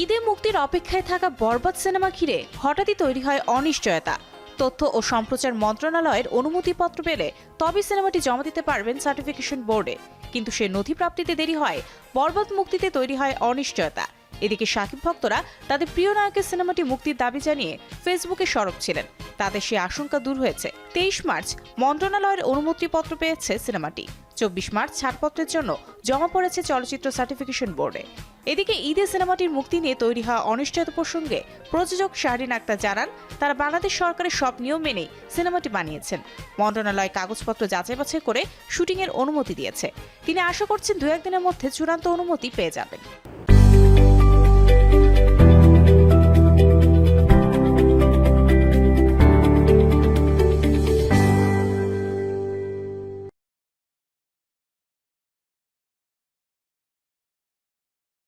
ঈদে মুক্তির অপেক্ষায় থাকা বরবাদ সিনেমা ঘিরে হঠাৎই তৈরি হয় অনিশ্চয়তা। তথ্য ও সম্প্রচার মন্ত্রণালয়ের অনুমতিপত্র পেলে তবে সিনেমাটি জমা দিতে পারবেন সার্টিফিকেশন বোর্ডে। কিন্তু সে নথি প্রাপ্তিতে দেরি হয়, বরবাদ মুক্তিতে তৈরি হয় অনিশ্চয়তা। এদিকে সাকিব ভক্তরা তাদের প্রিয় নায়কের সিনেমাটি মুক্তির দাবি জানিয়ে ফেসবুকে সরব ছিলেন। তাদের সে আশঙ্কা দূর হয়েছে। তেইশ মার্চ মন্ত্রণালয়ের অনুমতিপত্র পেয়েছে সিনেমাটি। চব্বিশ মার্চ ছাড়পত্রের জন্য জমা পড়েছে চলচ্চিত্র সার্টিফিকেশন বোর্ডে। এদিকে ঈদে সিনেমাটির মুক্তি নিয়ে তৈরি হওয়া অনিশ্চয়তা প্রসঙ্গে প্রযোজক শাহরিন আক্তার জানান, তারা বাংলাদেশ সরকারের সব নিয়ম মেনেই সিনেমাটি বানিয়েছেন। মন্ত্রণালয় কাগজপত্র যাচাই বাছাই করে শুটিংয়ের অনুমতি দিয়েছে। তিনি আশা করছেন দু একদিনের মধ্যে চূড়ান্ত অনুমতি পেয়ে যাবেন।